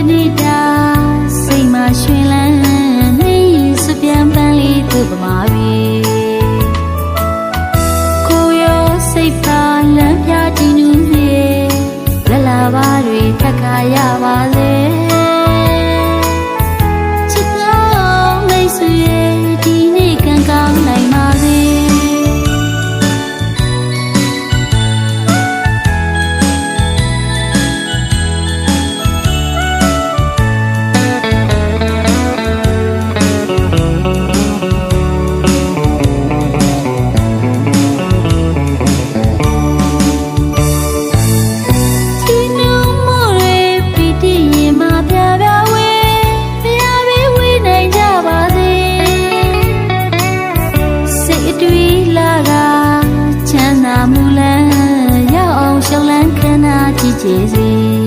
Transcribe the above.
တနေ့တာစိတ်မှရွှင်လန်းနေစပြန်ပန်းလေးသူ့ပမာပြီကိုရောစိတ်ပါလမ်းပြတည်နူးစေလလာပါတွေထက်ခါရပါစေချစ်တော်မိတ်ဆွေ 谢谢。